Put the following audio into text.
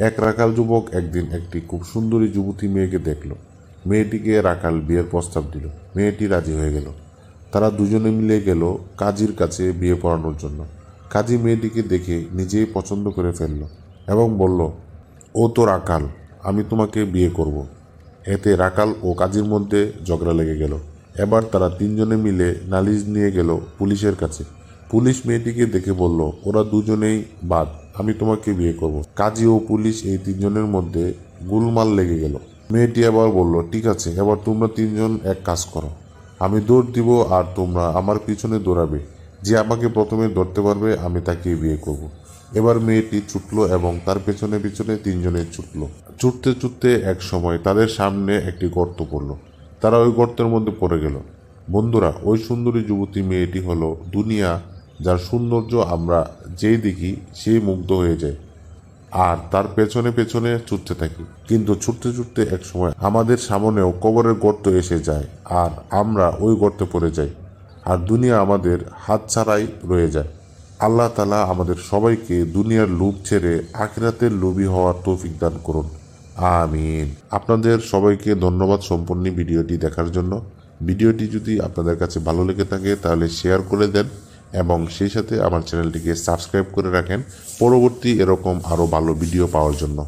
এক রাখাল যুবক একদিন একটি খুব সুন্দরী যুবতী মেয়েকে দেখল। মেয়েটিকে রাখাল বিয়ের প্রস্তাব দিল। মেয়েটি রাজি হয়ে গেল। তারা দুজনে মিলে গেল কাজীর কাছে বিয়ে পড়ানোর জন্য। কাজী মেয়েটিকে দেখে নিজেই পছন্দ করে ফেলল এবং বলল, ও তো রাখাল আমি তোমাকে বিয়ে করব। এতে রাখাল ও কাজীর মধ্যে ঝগড়া লেগে গেল। এবার তারা তিনজনে মিলে নালিশ নিয়ে গেল পুলিশের কাছে। পুলিশ মেয়েটিকে দেখে বলল, ওরা দুজনেই বাদ, আমি তোমাকে বিয়ে করব। কাজী ও পুলিশ এই তিনজনের মধ্যে গুলমাল লেগে গেল। মেয়েটি আবার বলল, ঠিক আছে, এবার তোমরা তিনজন এক কাজ করো। আমি দৌড় দিব আর তোমরা আমার পিছনে দৌড়াবে। যে আমাকে প্রথমে ধরতে পারবে, আমি তাকে বিয়ে করব। এবার মেয়েটি ছুটলো এবং তার পেছনে পিছনে তিনজনে ছুটলো। ছুটতে ছুটতে এক সময় তাদের সামনে একটি গর্ত পড়ল। তারা ওই গর্তের মধ্যে পড়ে গেল। বন্ধুরা, ওই সুন্দরী যুবতী মেয়েটি হলো দুনিয়া যার সৌন্দর্য আমরা যেই দেখি, সেই মুগ্ধ হয়ে যায়। আর তার পেছনে পেছনে ছুটতে থাকি। কিন্তু ছুটতে ছুটতে এক সময় আমাদের সামনেও কবরের গর্ত এসে যায় আর আমরা ওই গর্তে পড়ে যাই আর দুনিয়া আমাদের হাত ছাড়াই রয়ে যায়। আল্লাহ তালা আমাদের সবাইকে দুনিয়ার লোভ ছেড়ে আখিরাতের লোভী হওয়ার তৌফিক দান করুন। আমিন। আপনাদের সবাইকে ধন্যবাদ সম্পন্ন ভিডিওটি দেখার জন্য। ভিডিওটি যদি আপনাদের কাছে ভালো লেগে থাকে, তাহলে শেয়ার করে দেন। এবং সেই সাথে আমার চ্যানেলটিকে সাবস্ক্রাইব করে রাখেন। পরবর্তী এরকম আরও ভালো ভিডিও পাওয়ার জন্য।